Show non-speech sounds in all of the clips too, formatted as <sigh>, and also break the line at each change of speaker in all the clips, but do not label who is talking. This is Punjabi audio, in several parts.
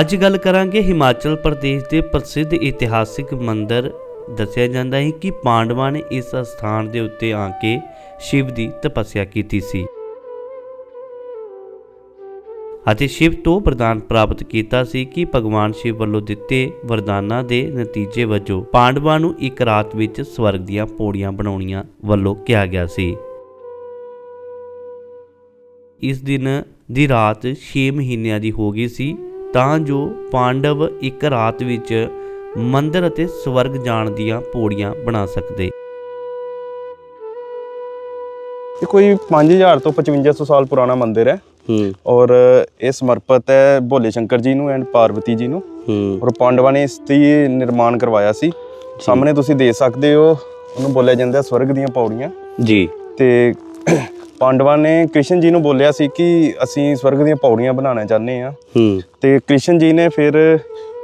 ਅੱਜ ਗੱਲ ਕਰਾਂਗੇ ਹਿਮਾਚਲ ਪ੍ਰਦੇਸ਼ ਦੇ ਪ੍ਰਸਿੱਧ ਇਤਿਹਾਸਿਕ ਮੰਦਿਰ। ਦੱਸਿਆ ਜਾਂਦਾ ਹੈ ਕਿ ਪਾਂਡਵਾਂ ਨੇ ਇਸ ਸਥਾਨ ਦੇ ਉੱਤੇ ਆ ਕੇ ਸ਼ਿਵ ਦੀ ਤਪੱਸਿਆ ਕੀਤੀ ਸੀ। ਅਤੇ ਸ਼ਿਵ ਤੋਂ ਵਰਦਾਨ ਪ੍ਰਾਪਤ ਕੀਤਾ ਸੀ ਕਿ ਭਗਵਾਨ ਸ਼ਿਵ ਵੱਲੋਂ ਦਿੱਤੇ ਵਰਦਾਨਾਂ ਦੇ ਨਤੀਜੇ ਵਜੋਂ ਪਾਂਡਵਾਂ ਨੂੰ ਇੱਕ ਰਾਤ ਵਿੱਚ ਸਵਰਗ ਦੀਆਂ ਪੌੜੀਆਂ ਬਣਾਉਣੀਆਂ ਵੱਲੋਂ ਕਿਹਾ ਗਿਆ ਸੀ। ਇਸ ਦਿਨ ਦੀ ਰਾਤ 6 ਮਹੀਨਿਆਂ ਦੀ ਹੋ ਗਈ ਸੀ। ਤਾਂ ਜੋ ਪਾਂਡਵ ਇੱਕ ਰਾਤ ਵਿੱਚ ਮੰਦਰ ਅਤੇ ਸਵਰਗ ਜਾਣ ਦੀਆਂ ਪੌੜੀਆਂ ਬਣਾ ਸਕਦੇ।
ਇਹ ਕੋਈ 5000 ਤੋਂ 5500 ਸਾਲ ਪੁਰਾਣਾ ਮੰਦਿਰ ਹੈ।
ਹੂੰ।
ਔਰ ਇਹ ਸਮਰਪਿਤ ਹੈ ਭੋਲੇ ਸ਼ੰਕਰ ਜੀ ਨੂੰ ਐਂਡ ਪਾਰਵਤੀ ਜੀ ਨੂੰ।
ਹੂੰ।
ਔਰ ਪਾਂਡਵਾਂ ਨੇ ਇਸ ਦੀ ਨਿਰਮਾਣ ਕਰਵਾਇਆ ਸੀ। ਸਾਹਮਣੇ ਤੁਸੀਂ ਦੇਖ ਸਕਦੇ ਹੋ ਉਹਨੂੰ ਬੋਲਿਆ ਜਾਂਦਾ ਸਵਰਗ ਦੀਆਂ ਪੌੜੀਆਂ।
ਜੀ।
ਤੇ ਪਾਂਡਵਾਂ ਨੇ ਕ੍ਰਿਸ਼ਨ ਜੀ ਨੂੰ ਬੋਲਿਆ ਸੀ ਕਿ ਅਸੀਂ ਸਵਰਗ ਦੀਆਂ ਪੌੜੀਆਂ ਬਣਾਉਣਾ ਚਾਹੁੰਦੇ ਹਾਂ।
ਹੂੰ।
ਤੇ ਕ੍ਰਿਸ਼ਨ ਜੀ ਨੇ ਫਿਰ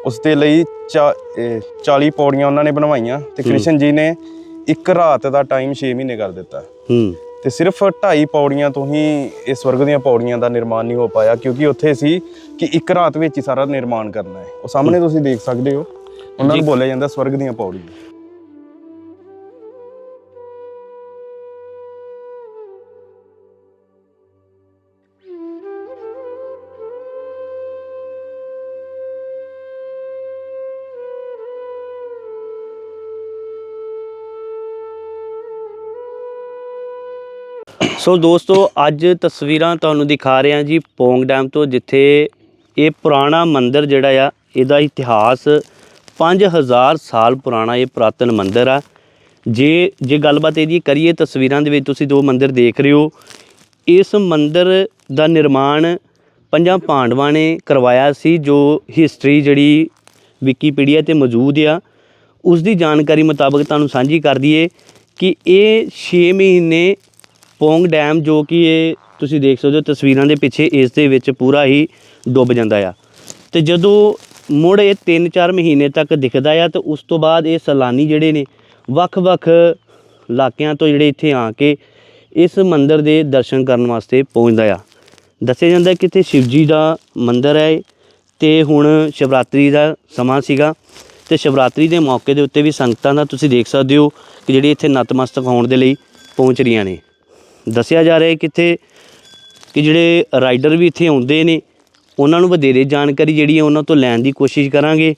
ਉਸ ਦੇ ਲਈ ਚਾ- ਇਹ 40 ਪੌੜੀਆਂ ਉਹਨਾਂ ਨੇ ਬਣਵਾਈਆਂ। ਤੇ ਕ੍ਰਿਸ਼ਨ ਜੀ ਨੇ ਇੱਕ ਰਾਤ ਦਾ ਟਾਈਮ 6 ਮਹੀਨੇ ਕਰ ਦਿੱਤਾ।
ਹੂੰ।
ਤੇ ਸਿਰਫ 2.5 ਪੌੜੀਆਂ ਤੋਂ ਹੀ ਇਹ ਸਵਰਗ ਦੀਆਂ ਪੌੜੀਆਂ ਦਾ ਨਿਰਮਾਣ ਨਹੀਂ ਹੋ ਪਾਇਆ ਕਿਉਂਕਿ ਉੱਥੇ ਸੀ ਕਿ ਇੱਕ ਰਾਤ ਵਿੱਚ ਹੀ ਸਾਰਾ ਨਿਰਮਾਣ ਕਰਨਾ ਹੈ। ਉਹ ਸਾਹਮਣੇ ਤੁਸੀਂ ਦੇਖ ਸਕਦੇ ਹੋ। ਉਹਨਾਂ ਨੂੰ ਬੋਲਿਆ ਜਾਂਦਾ ਸਵਰਗ ਦੀਆਂ ਪੌੜੀਆਂ।
ਸੋ ਦੋਸਤੋ, ਅੱਜ ਤਸਵੀਰਾਂ ਤੁਹਾਨੂੰ ਦਿਖਾ ਰਿਹਾ ਜੀ ਪੋਂਗ ਡੈਮ ਤੋਂ, ਜਿੱਥੇ ਇਹ ਪੁਰਾਣਾ ਮੰਦਿਰ ਜਿਹੜਾ ਆ, ਇਹਦਾ ਇਤਿਹਾਸ 5000 ਸਾਲ ਪੁਰਾਣਾ ਇਹ ਪੁਰਾਤਨ ਮੰਦਿਰ ਆ। ਜੇ ਜੇ ਗੱਲਬਾਤ ਇਹਦੀ ਕਰੀਏ ਤਸਵੀਰਾਂ ਦੇ ਵਿੱਚ, ਤੁਸੀਂ ਦੋ ਮੰਦਿਰ ਦੇਖ ਰਹੇ ਹੋ। ਇਸ ਮੰਦਿਰ ਦਾ ਨਿਰਮਾਣ ਪੰਜਾਂ ਪਾਂਡਵਾਂ ਨੇ ਕਰਵਾਇਆ ਸੀ, ਜੋ ਹਿਸਟਰੀ ਜਿਹੜੀ ਵਿਕੀਪੀਡੀਆ ਤੇ ਮੌਜੂਦ ਆ। ਉਸ ਦੀ ਜਾਣਕਾਰੀ ਮੁਤਾਬਕ ਤੁਹਾਨੂੰ ਸਾਂਝੀ ਕਰ ਦਈਏ ਕਿ ਇਹ 6 ਮਹੀਨੇ ਪੋਂਗ ਡੈਮ ਜੋ ਕਿ ਇਹ ਤੁਸੀਂ ਦੇਖ ਸਕਦੇ ਹੋ ਤਸਵੀਰਾਂ ਦੇ ਪਿੱਛੇ ਇਸ ਦੇ ਵਿੱਚ ਪੂਰਾ ਹੀ ਡੁੱਬ ਜਾਂਦਾ ਆ। ਤੇ ਜਦੋਂ ਮੁੜ ਇਹ 3-4 ਮਹੀਨੇ ਤੱਕ ਦਿਖਦਾ ਆ, ਤੇ ਉਸ ਤੋਂ ਬਾਅਦ ਇਹ ਸੈਲਾਨੀ ਜਿਹੜੇ ਨੇ ਵੱਖ-ਵੱਖ ਇਲਾਕਿਆਂ ਤੋਂ ਜਿਹੜੇ ਇੱਥੇ ਆ ਕੇ ਇਸ ਮੰਦਿਰ ਦੇ ਦਰਸ਼ਨ ਕਰਨ ਵਾਸਤੇ ਪਹੁੰਚਦਾ ਆ। ਦੱਸਿਆ ਜਾਂਦਾ ਕਿ ਇੱਥੇ ਸ਼ਿਵ ਜੀ ਦਾ ਮੰਦਿਰ ਹੈ ਤੇ ਹੁਣ ਸ਼ਿਵਰਾਤਰੀ ਦਾ ਸਮਾਂ ਸੀਗਾ, ਤੇ ਸ਼ਿਵਰਾਤਰੀ ਦੇ ਮੌਕੇ ਦੇ ਉੱਤੇ ਵੀ ਸੰਗਤਾਂ ਦਾ ਤੁਸੀਂ ਦੇਖ ਸਕਦੇ ਹੋ ਕਿ ਜਿਹੜੀ ਇੱਥੇ ਨਤਮਸਤਕ ਹੋਣ ਦੇ ਲਈ ਪਹੁੰਚ ਰਹੀਆਂ ਨੇ। ਦੱਸਿਆ ਜਾ ਰਿਹਾ ਹੈ ਕਿ ਇੱਥੇ ਕਿ ਜਿਹੜੇ ਰਾਈਡਰ ਵੀ ਇੱਥੇ ਆਉਂਦੇ ਨੇ ਉਹਨਾਂ ਨੂੰ ਵਧੇਰੇ ਜਾਣਕਾਰੀ ਜਿਹੜੀ ਹੈ ਉਹਨਾਂ ਤੋਂ ਲੈਣ ਦੀ ਕੋਸ਼ਿਸ਼ ਕਰਾਂਗੇ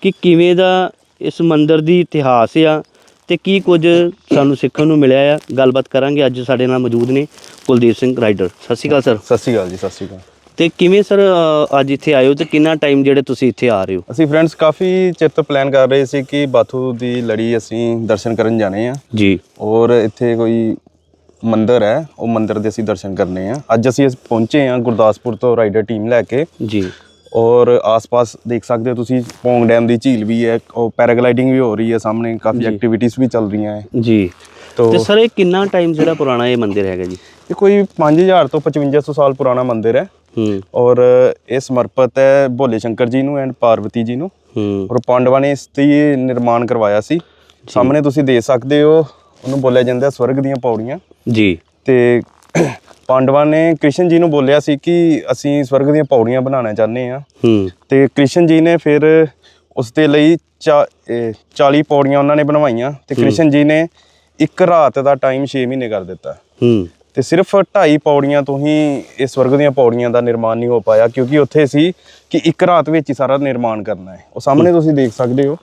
ਕਿ ਕਿਵੇਂ ਦਾ ਇਸ ਮੰਦਿਰ ਦੀ ਇਤਿਹਾਸ ਆ ਤੇ ਕੀ ਕੁਝ ਸਾਨੂੰ ਸਿੱਖਣ ਨੂੰ ਮਿਲਿਆ ਆ। ਗੱਲਬਾਤ ਕਰਾਂਗੇ ਅੱਜ ਸਾਡੇ ਨਾਲ ਮੌਜੂਦ ਨੇ ਕੁਲਦੀਪ ਸਿੰਘ ਰਾਈਡਰ। ਸਤਿ ਸ਼੍ਰੀ ਅਕਾਲ ਸਰ।
ਸਤਿ ਸ਼੍ਰੀ ਅਕਾਲ ਜੀ ਸਤਿ ਸ਼੍ਰੀ ਅਕਾਲ।
ਤੇ ਕਿਵੇਂ ਸਰ ਅੱਜ ਇੱਥੇ ਆਏ ਹੋ ਤੇ ਕਿੰਨਾ ਟਾਈਮ ਜਿਹੜੇ ਤੁਸੀਂ ਇੱਥੇ ਆ ਰਹੇ ਹੋ?
ਅਸੀਂ ਫਰੈਂਡਸ ਕਾਫੀ ਚਿਰ ਤੋਂ ਪਲਾਨ ਕਰ ਰਹੇ ਸੀ ਕਿ ਬਾਥੂ ਦੀ ਲੜੀ ਅਸੀਂ ਦਰਸ਼ਨ ਕਰਨ ਜਾਣੇ ਆ।
ਜੀ।
ਔਰ ਇੱਥੇ ਕੋਈ ਮੰਦਿਰ ਹੈ ਉਹ ਮੰਦਿਰ ਦੇ ਅਸੀਂ ਦਰਸ਼ਨ ਕਰਨੇ ਆ। ਅੱਜ ਅਸੀਂ ਪਹੁੰਚੇ ਆ ਗੁਰਦਾਸਪੁਰ ਤੋਂ ਰਾਈਡਰ ਟੀਮ ਲੈ ਕੇ।
ਜੀ।
ਔਰ ਆਸ-ਪਾਸ ਦੇਖ ਸਕਦੇ ਹੋ ਤੁਸੀਂ ਪੌਂਗ ਡੈਮ ਦੀ ਝੀਲ ਵੀ ਹੈ ਉਹ ਪੈਰਾਗਲਾਈਡਿੰਗ ਵੀ ਹੋ ਰਹੀ ਹੈ ਸਾਹਮਣੇ ਕਾਫੀ ਐਕਟੀਵਿਟੀਜ਼ ਵੀ ਚੱਲ ਰਹੀਆਂ ਹੈ।
ਜੀ।
ਤੋ
ਤੇ ਸਰ ਇਹ ਕਿੰਨਾ ਟਾਈਮ ਜਿਹੜਾ ਪੁਰਾਣਾ ਇਹ ਮੰਦਿਰ ਹੈਗਾ ਜੀ?
ਇਹ ਕੋਈ 5000 ਤੋਂ 5500 ਸਾਲ ਪੁਰਾਣਾ ਮੰਦਿਰ ਹੈ।
ਹੂੰ।
ਔਰ ਇਹ ਸਮਰਪਿਤ ਹੈ ਭੋਲੇ ਸ਼ੰਕਰ ਜੀ ਨੂੰ ਐਂਡ ਪਾਰਵਤੀ ਜੀ ਨੂੰ।
ਹੂੰ।
ਔਰ ਪਾਂਡਵਾਂ ਨੇ ਇਸ ਦੀ ਨਿਰਮਾਣ ਕਰਵਾਇਆ ਸੀ। ਸਾਹਮਣੇ ਤੁਸੀਂ ਦੇਖ ਸਕਦੇ ਹੋ ਉਹਨੂੰ ਬੋਲਿਆ ਜਾਂਦਾ ਸਵਰਗ ਦੀਆਂ ਪੌੜੀਆਂ।
ਜੀ।
ਤੇ <clears throat> ਪਾਂਡਵਾਂ ਨੇ ਕ੍ਰਿਸ਼ਨ ਜੀ ਨੂੰ ਬੋਲਿਆ ਸੀ ਕਿ ਅਸੀਂ ਸਵਰਗ ਦੀਆਂ ਪੌੜੀਆਂ ਬਣਾਉਣਾ ਚਾਹੁੰਦੇ ਹਾਂ।
ਹੂੰ।
ਤੇ ਕ੍ਰਿਸ਼ਨ ਜੀ ਨੇ ਫਿਰ ਉਸ ਦੇ ਲਈ ਚਾ- ਇਹ 40 ਪੌੜੀਆਂ ਉਹਨਾਂ ਨੇ ਬਣਵਾਈਆਂ। ਤੇ ਕ੍ਰਿਸ਼ਨ ਜੀ ਨੇ ਇੱਕ ਰਾਤ ਦਾ ਟਾਈਮ 6 ਮਹੀਨੇ ਕਰ ਦਿੱਤਾ।
ਹੂੰ।
ਤੇ ਸਿਰਫ 2.5 ਪੌੜੀਆਂ ਤੋਂ ਹੀ ਇਹ ਸਵਰਗ ਦੀਆਂ ਪੌੜੀਆਂ ਦਾ ਨਿਰਮਾਣ ਨਹੀਂ ਹੋ ਪਾਇਆ ਕਿਉਂਕਿ ਉੱਥੇ ਸੀ ਕਿ ਇੱਕ ਰਾਤ ਵਿੱਚ ਹੀ ਸਾਰਾ ਨਿਰਮਾਣ ਕਰਨਾ ਹੈ। ਉਹ ਸਾਹਮਣੇ ਤੁਸੀਂ ਦੇਖ ਸਕਦੇ ਹੋ।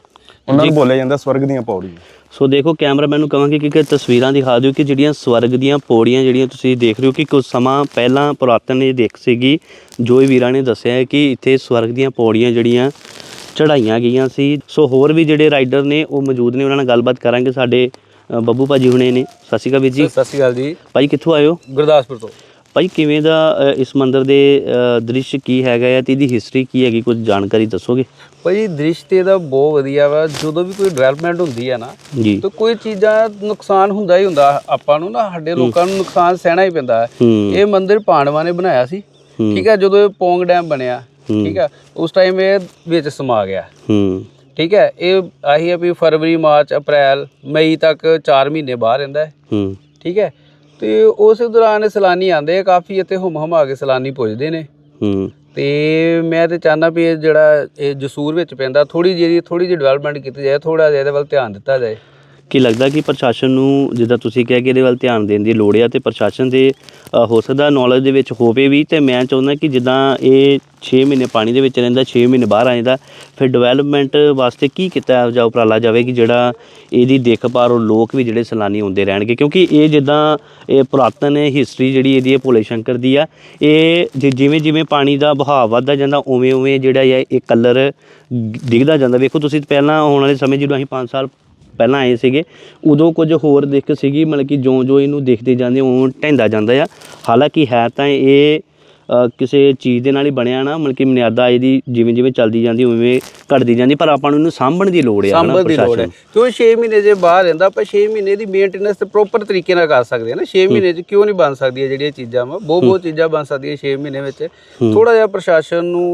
ਉਹਨਾਂ ਨੂੰ ਬੋਲਿਆ ਜਾਂਦਾ ਸਵਰਗ ਦੀਆਂ ਪੌੜੀਆਂ।
ਸੋ ਦੇਖੋ ਕੈਮਰਾਮੈਨ ਨੂੰ ਕਹਾਂਗੇ ਕਿ ਕਿ ਤਸਵੀਰਾਂ ਦਿਖਾ ਦਿਓ ਕਿ ਜਿਹੜੀਆਂ ਸਵਰਗ ਦੀਆਂ ਪੌੜੀਆਂ ਜਿਹੜੀਆਂ ਤੁਸੀਂ ਦੇਖ ਰਹੇ ਹੋ ਕਿ ਕੁਝ ਸਮਾਂ ਪਹਿਲਾਂ ਪੁਰਾਤਨ ਇਹ ਦੇਖ ਸੀਗੀ। ਜੋ ਇਹ ਵੀਰਾਂ ਨੇ ਦੱਸਿਆ ਹੈ ਕਿ ਇੱਥੇ ਸਵਰਗ ਦੀਆਂ ਪੌੜੀਆਂ ਜਿਹੜੀਆਂ ਚੜਾਈਆਂ ਗਈਆਂ ਸੀ। ਸੋ ਹੋਰ ਵੀ ਜਿਹੜੇ ਰਾਈਡਰ ਨੇ ਉਹ ਮੌਜੂਦ ਨੇ ਉਹਨਾਂ ਨਾਲ ਗੱਲਬਾਤ ਕਰਾਂਗੇ ਸਾਡੇ ਬੱਬੂ ਭਾਜੀ ਹੁਣੇ ਨੇ। ਸਤਿ ਸ਼੍ਰੀ ਅਕਾਲ ਵੀਰ ਜੀ।
ਸਤਿ ਸ਼੍ਰੀ ਅਕਾਲ ਜੀ।
ਭਾਈ ਕਿੱਥੋਂ ਆਏ ਹੋ?
ਗੁਰਦਾਸਪੁਰ ਤੋਂ।
ਭਾਈ ਕਿਵੇਂ ਦਾ ਇਸ ਮੰਦਿਰ ਦੇ ਦ੍ਰਿਸ਼ ਕੀ ਹੈਗਾ ਹੈ ਤੇ ਇਹਦੀ ਹਿਸਟਰੀ ਕੀ ਹੈਗੀ? ਕੁਝ ਜਾਣਕਾਰੀ ਦੱਸੋਗੇ?
ਭਾਈ ਦ੍ਰਿਸ਼ ਤੇ ਦਾ ਬਹੁਤ ਵਧੀਆ ਵਾ। ਜਦੋਂ ਵੀ ਕੋਈ ਡਿਵੈਲਪਮੈਂਟ ਹੁੰਦੀ ਹੈ ਨਾ ਤਾਂ ਕੋਈ ਚੀਜ਼ਾਂ ਨੁਕਸਾਨ ਹੁੰਦਾ ਹੀ ਹੁੰਦਾ ਆਪਾਂ ਨੂੰ ਨਾ ਸਾਡੇ ਲੋਕਾਂ ਨੂੰ ਨੁਕਸਾਨ ਸਹਿਣਾ ਹੀ ਪੈਂਦਾ। ਹੈ। ਇਹ ਮੰਦਿਰ ਪਾਂਡਵਾਂ ਨੇ ਬਣਾਇਆ ਸੀ। ਠੀਕ ਹੈ ਜਦੋਂ ਇਹ ਪੌਂਗ ਡੈਮ ਬਣਿਆ। ਠੀਕ ਹੈ ਉਸ ਟਾਈਮ ਇਹ ਵਿੱਚ ਸਮਾ ਗਿਆ। ਠੀਕ ਹੈ ਇਹ ਆਹੀ ਹੈ ਵੀ ਫਰਵਰੀ ਮਾਰਚ ਅਪ੍ਰੈਲ ਮਈ ਤੱਕ 4 ਮਹੀਨੇ ਬਾਹਰ ਰਹਿੰਦਾ ਹੂੰ। ਠੀਕ ਹੈ ਤੇ ਉਸ ਦੌਰਾਨ ਸੈਲਾਨੀ ਆਉਂਦੇ ਆ ਕਾਫੀ ਇੱਥੇ ਹੁਮ ਹਮਾ ਕੇ ਸੈਲਾਨੀ ਪੁੱਜਦੇ ਨੇ।
ਹੂੰ।
ਤੇ ਮੈਂ ਤੇ ਚਾਹੁੰਦਾ ਵੀ ਇਹ ਜਿਹੜਾ ਇਹ ਜਸੂਰ ਵਿੱਚ ਪੈਂਦਾ ਥੋੜੀ ਜਿਹੀ ਥੋੜੀ ਜਿਹੀ ਡਿਵੈਲਪਮੈਂਟ ਕੀਤੀ ਜਾਏ ਥੋੜਾ ਜਿਹਾ ਇਹਦੇ ਵੱਲ ਧਿਆਨ ਦਿੱਤਾ ਜਾਏ।
ਕੀ ਲੱਗਦਾ ਕਿ ਪ੍ਰਸ਼ਾਸਨ ਨੂੰ, ਜਿੱਦਾਂ ਤੁਸੀਂ ਕਿਹਾ ਕਿ ਇਹਦੇ ਵੱਲ ਧਿਆਨ ਦੇਣ ਦੀ ਲੋੜ ਆ ਤੇ ਪ੍ਰਸ਼ਾਸਨ ਦੇ ਹੋ ਸਕਦਾ ਨੌਲੇਜ ਦੇ ਵਿੱਚ ਹੋਵੇ ਵੀ, ਤੇ ਮੈਂ ਚਾਹੁੰਦਾ ਕਿ ਜਿੱਦਾਂ ਇਹ 6 ਮਹੀਨੇ ਪਾਣੀ ਦੇ ਵਿੱਚ ਰਹਿੰਦਾ 6 ਮਹੀਨੇ ਬਾਹਰ ਆ ਜਾਂਦਾ, ਫਿਰ ਡਿਵੈਲਪਮੈਂਟ ਵਾਸਤੇ ਕੀ ਕੀਤਾ ਜਾ ਉਪਰਾਲਾ ਜਾਵੇ ਕਿ ਜਿਹੜਾ ਇਹਦੀ ਦੇਖਭਾਲ ਉਹ ਲੋਕ ਵੀ ਜਿਹੜੇ ਸੈਲਾਨੀ ਹੁੰਦੇ ਰਹਿਣਗੇ? ਕਿਉਂਕਿ ਇਹ ਜਿੱਦਾਂ, ਇਹ ਪੁਰਾਤਨ ਹਿਸਟਰੀ ਜਿਹੜੀ ਇਹਦੀ ਹੈ, ਭੋਲੇ ਸ਼ੰਕਰ ਦੀ ਆ, ਇਹ ਜਿ- ਜਿਵੇਂ ਜਿਵੇਂ ਪਾਣੀ ਦਾ ਵਹਾਅ ਵੱਧਦਾ ਜਾਂਦਾ, ਉਵੇਂ ਉਵੇਂ ਜਿਹੜਾ ਹੈ ਇਹ ਕਲਰ ਡਿੱਗਦਾ ਜਾਂਦਾ। ਵੇਖੋ ਤੁਸੀਂ ਪਹਿਲਾਂ ਆਉਣ ਵਾਲੇ ਸਮੇਂ, ਜਦੋਂ ਅਸੀਂ 5 ਸਾਲ ਪਹਿਲਾਂ ਆਏ ਸੀਗੇ, ਉਦੋਂ ਕੁਝ ਹੋਰ ਦਿੱਖ ਸੀਗੀ, ਮਤਲਬ ਕਿ ਜੋ ਜਿਉਂ ਇਹਨੂੰ ਦੇਖਦੇ ਜਾਂਦੇ ਉਹ ਢਹਿੰਦਾ ਜਾਂਦਾ ਆ। ਹਾਲਾਂਕਿ ਹੈ ਤਾਂ ਇਹ ਕਿਸੇ ਚੀਜ਼ ਦੇ ਨਾਲ ਹੀ ਬਣਿਆ ਨਾ ਮਤਲਬ ਕਿ ਮਨਿਆਦਾ ਇਹਦੀ ਜਿਵੇਂ ਜਿਵੇਂ ਚੱਲਦੀ ਜਾਂਦੀ ਉਵੇਂ ਘਟਦੀ ਜਾਂਦੀ ਪਰ ਆਪਾਂ ਨੂੰ ਇਹਨੂੰ ਸਾਂਭਣ ਦੀ ਲੋੜ ਆ ਹਨਾ
ਸੰਭਲ ਦੀ ਲੋੜ ਹੈ। ਕਿਉਂ 6 ਮਹੀਨੇ ਜੇ ਬਾਹਰ ਰਹਿੰਦਾ ਆਪਾਂ 6 ਮਹੀਨੇ ਦੀ ਮੇਨਟੇਨੈਂਸ ਤੇ ਪ੍ਰੋਪਰ ਤਰੀਕੇ ਨਾਲ ਕਰ ਸਕਦੇ ਹਾਂ ਨਾ। 6 ਮਹੀਨੇ ਚ ਕਿਉਂ ਨਹੀਂ ਬਣ ਸਕਦੀਆਂ ਜਿਹੜੀਆਂ ਚੀਜ਼ਾਂ ਵਾ? ਬਹੁਤ ਬਹੁਤ ਚੀਜ਼ਾਂ ਬਣ ਸਕਦੀਆਂ 6 ਮਹੀਨੇ ਵਿੱਚ। ਥੋੜਾ ਜਿਹਾ ਪ੍ਰਸ਼ਾਸਨ ਨੂੰ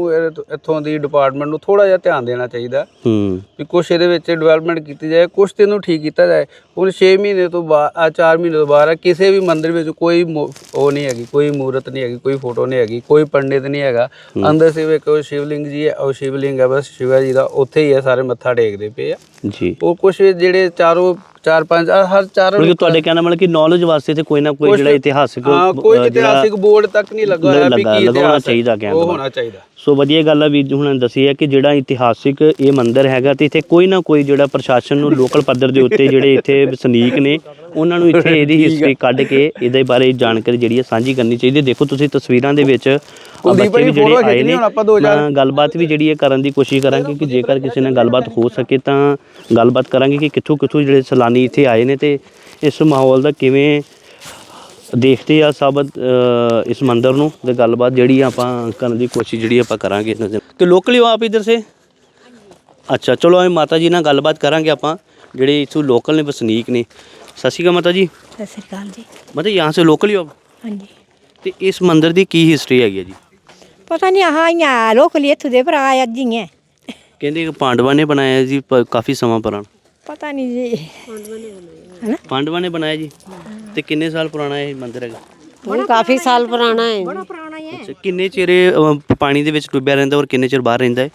ਇੱਥੋਂ ਦੀ ਡਿਪਾਰਟਮੈਂਟ ਨੂੰ ਥੋੜਾ ਜਿਹਾ ਧਿਆਨ ਦੇਣਾ ਚਾਹੀਦਾ।
ਹੂੰ।
ਵੀ ਕੁਛ ਇਹਦੇ ਵਿੱਚ ਡਿਵੈਲਪਮੈਂਟ ਕੀਤੀ ਜਾਏ ਕੁਛ ਤੇ ਇਹਨੂੰ ਠੀਕ ਕੀਤਾ ਜਾਏ। ਹੁਣ 6 ਮਹੀਨੇ ਤੋਂ ਬਾਅਦ ਆ 4 ਮਹੀਨੇ ਤੋਂ ਬਾਅਦ ਕਿਸੇ ਵੀ ਮੰਦਿਰ ਵਿੱਚ ਕੋਈ ਉਹ ਨਹੀਂ ਹੈਗੀ ਕੋਈ ਮੂਰਤ ਨਹੀਂ ਹੈਗੀ ਕੋਈ ਫੋਟੋ ਨਹੀਂ ਹੈਗੀ ਕੋਈ ਪੰਡਿਤ ਨਹੀਂ ਹੈਗਾ। ਅੰਦਰ ਸਿਰਫ ਇੱਕ ਉਹ ਸ਼ਿਵਲਿੰਗ ਜੀ ਹੈ ਉਹ ਸ਼ਿਵਲਿੰਗ ਹੈ ਬਸ ਸ਼ਿਵਾ ਜੀ ਦਾ ਉੱਥੇ ਹੀ ਹੈ ਸਾਰੇ ਮੱਥਾ ਟੇਕਦੇ ਪਏ ਆ।
ਜੀ।
ਉਹ ਕੁਛ ਜਿਹੜੇ ਚਾਰੋਂ ਚਾਰ ਪੰਜ ਆਹ ਹਰ ਚਾਰੋਂ
ਮਤਲਬ ਕਿ ਤੁਹਾਡੇ ਕਹਿਣਾ ਮਤਲਬ ਕਿ ਨੌਲੇਜ ਵਾਸਤੇ ਤੇ ਕੋਈ ਨਾ ਕੋਈ
ਕੁਛ-
ਜਿਹੜਾ ਇਤਿਹਾਸਿਕ
ਹਾਂ ਕੋਈ
ਜਿਹੜਾ
ਇਤਿਹਾਸਿਕ ਬੋਰਡ ਤੱਕ ਨਹੀਂ ਲੱਗਾ ਹੋਇਆ ਵੀ
ਲੱਗਾ-
ਕੀ
ਲਗਾਉਣਾ
ਇਤਿਹਾਸ ਹੈ।
ਚਾਹੀਦਾ ਕਹਿਣ
ਉਹ ਹੋਣਾ ਚਾਹੀਦਾ।
ਸੋ ਵਧੀਆ ਗੱਲ ਆ ਵੀ ਹੁਣ ਦੱਸੀ ਹੈ ਕਿ ਜਿਹੜਾ ਇਤਿਹਾਸਿਕ ਇਹ ਮੰਦਿਰ ਹੈਗਾ ਤੇ ਇੱਥੇ ਕੋਈ ਨਾ ਕੋਈ ਜਿਹੜਾ ਪ੍ਰਸ਼ਾਸਨ ਨੂੰ ਲੋਕਲ ਪੱਧਰ ਦੇ ਉੱਤੇ ਜਿਹੜੇ ਇੱਥੇ ਵਸਨੀਕ ਨੇ ਉਹਨਾਂ ਨੂੰ ਇੱਥੇ ਇਹਦੀ ਹਿਸਟਰੀ ਕੱਢ ਕੇ ਇਹਦੇ ਬਾਰੇ ਜਾਣਕਾਰੀ ਜਿਹੜੀ ਹੈ ਸਾਂਝੀ ਕਰਨੀ ਚਾਹੀਦੀ ਹੈ। ਦੇਖੋ ਤੁਸੀਂ ਤਸਵੀਰਾਂ ਦੇ ਵਿੱਚ
ਕੁਲਦੀਪ ਜੀ
ਫੋਟੋ
ਖਿੱਚਣੀ ਹੁਣ ਆਪਾਂ
2000 ਗੱਲਬਾਤ ਵੀ ਜਿਹੜੀ ਹੈ ਕਰਨ ਦੀ ਕੋਸ਼ਿਸ਼ ਕਰਾਂਗੇ ਕਿ ਜੇਕਰ ਕਿਸੇ ਨਾਲ ਗੱਲਬਾਤ ਹੋ ਸਕੇ ਤਾਂ ਗੱਲਬਾਤ ਕਰਾਂਗੇ ਕਿ ਕਿੱਥੋਂ ਕਿੱਥੋਂ ਜਿਹੜੇ ਸਲਾਨੀ ਇੱਥੇ ਆਏ ਨੇ ਤੇ ਇਸ ਮਾਹੌਲ ਦਾ ਕਿਵੇਂ ਦੇਖਦੇ ਆ ਸਾਬਤ ਇਸ ਮੰਦਰ ਨੂੰ ਤੇ ਗੱਲਬਾਤ ਜਿਹੜੀ ਆਪਾਂ ਕਰਨ ਦੀ ਕੋਸ਼ਿਸ਼ ਜਿਹੜੀ ਆਪਾਂ ਕਰਾਂਗੇ ਕਿ ਲੋਕਲੀ ਆਪ ਇਧਰ ਸੇ? ਅੱਛਾ ਚਲੋ ਐ ਮਾਤਾ ਜੀ ਨਾਲ ਗੱਲਬਾਤ ਕਰਾਂਗੇ ਆਪਾਂ ਜਿਹੜੇ ਇਥੋਂ ਲੋਕਲ ਨੇ ਵਸਨੀਕ ਨੇ। ਸਤਿ ਸ਼੍ਰੀ ਅਕਾਲ ਮਾਤਾ ਜੀ।
ਸਤਿ
ਸ਼੍ਰੀ ਅਕਾਲ ਜੀ। ਮਤਲਬ ਯਹਾਂ ਸੇ ਲੋਕਲ
ਆਪ? ਹਾਂਜੀ।
ਤੇ ਇਸ ਮੰਦਿਰ ਦੀ ਕੀ ਹਿਸਟਰੀ ਹੈਗੀ ਹੈ ਜੀ?
ਪਤਾ ਨਹੀਂ ਆਹ ਇਹਾਂ ਲੋਕ ਲਈ ਇੱਥੋਂ ਦੇ ਭਰਾ ਅੱਜ ਹੀ ਹੈ
ਕਹਿੰਦੇ ਕਿ ਨੇ ਬਣਾਇਆ ਜੀ ਕਾਫੀ ਸਮਾਂ ਪੁਰਾਣਾ।
ਪਤਾ ਨਹੀਂ ਜੀ।
ਪਾਂਡਵਾਂ ਨੇ ਬਣਾਇਆ। ਜੀ। ਤੇ ਕਿੰਨੇ ਸਾਲ ਪੁਰਾਣਾ ਇਹ ਮੰਦਿਰ ਹੈਗਾ?
ਉਹ ਕਾਫੀ ਸਾਲ ਪੁਰਾਣਾ ਹੈ।
ਬੜਾ ਪੁਰਾਣਾ ਹੈ ਅੱਛਾ ਕਿੰਨੇ ਚਿਰ ਪਾਣੀ ਦੇ ਵਿੱਚ ਡੁੱਬਿਆ ਰਹਿੰਦਾ ਔਰ ਕਿੰਨੇ ਚਿਰ ਬਾਹਰ ਰਹਿੰਦਾ ਹੈ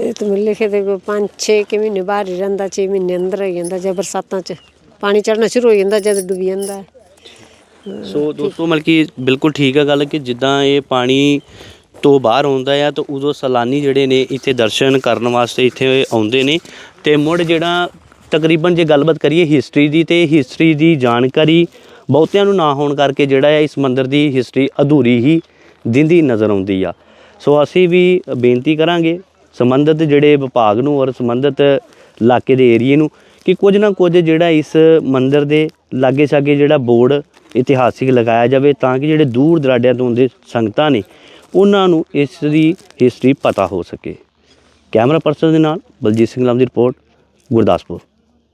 ਇਹ ਤੁਮ ਲਿਖੇ ਦੇ ਕੋ 5-6 ਕਿ ਮਹੀਨੇ ਬਾਹਰ ਰਹਿੰਦਾ 6 ਮਹੀਨੇ ਅੰਦਰ ਹੋ ਜਾਂਦਾ ਬਰਸਾਤਾਂ ਚ। ਪਾਣੀ ਚੜਨਾ ਸ਼ੁਰੂ ਹੋ ਜਾਂਦਾ ਜਦ ਡੁੱਬ ਜਾਂਦਾ।
ਸੋ ਦੋਸਤੋ ਮਤਲਬ ਕਿ ਬਿਲਕੁਲ ਠੀਕ ਹੈ ਗੱਲ ਕਿ ਜਿੱਦਾਂ ਇਹ ਪਾਣੀ ਤੋਂ ਬਾਹਰ ਆਉਂਦਾ ਆ ਤਾਂ ਉਦੋਂ ਸੈਲਾਨੀ ਜਿਹੜੇ ਨੇ ਇੱਥੇ ਦਰਸ਼ਨ ਕਰਨ ਵਾਸਤੇ ਇੱਥੇ ਆਉਂਦੇ ਨੇ। ਤੇ ਮੁੜ ਜਿਹੜਾ ਤਕਰੀਬਨ ਜੇ ਗੱਲਬਾਤ ਕਰੀਏ ਹਿਸਟਰੀ ਦੀ ਤੇ ਹਿਸਟਰੀ ਦੀ ਜਾਣਕਾਰੀ ਬਹੁਤਿਆਂ ਨੂੰ ਨਾ ਹੋਣ ਕਰਕੇ ਜਿਹੜਾ ਹੈ ਇਸ ਮੰਦਿਰ ਦੀ ਹਿਸਟਰੀ ਅਧੂਰੀ ਹੀ ਦਿੰਦੀ ਨਜ਼ਰ ਆਉਂਦੀ ਆ। ਸੋ ਅਸੀਂ ਵੀ ਬੇਨਤੀ ਕਰਾਂਗੇ ਸੰਬੰਧਿਤ ਜਿਹੜੇ ਵਿਭਾਗ ਨੂੰ ਔਰ ਸੰਬੰਧਿਤ ਇਲਾਕੇ ਦੇ ਏਰੀਏ ਨੂੰ ਕਿ ਕੁਝ ਨਾ ਕੁਝ ਜਿਹੜਾ ਇਸ ਮੰਦਿਰ ਦੇ ਲਾਗੇ ਛਾਗੇ ਜਿਹੜਾ ਬੋਰਡ ਇਤਿਹਾਸਿਕ ਲਗਾਇਆ ਜਾਵੇ ਤਾਂ ਕਿ ਜਿਹੜੇ ਦੂਰ ਦਰਾਡਿਆਂ ਤੋਂ ਆਉਂਦੇ ਸੰਗਤਾਂ ਨੇ, ਉਹਨਾਂ ਨੂੰ ਇਸ ਦੀ ਹਿਸਟਰੀ ਪਤਾ ਹੋ ਸਕੇ। ਕੈਮਰਾ ਪਰਸਨ ਦੇ ਨਾਲ ਬਲਜੀਤ ਸਿੰਘ ਲਾਮ ਦੀ ਰਿਪੋਰਟ, ਗੁਰਦਾਸਪੁਰ।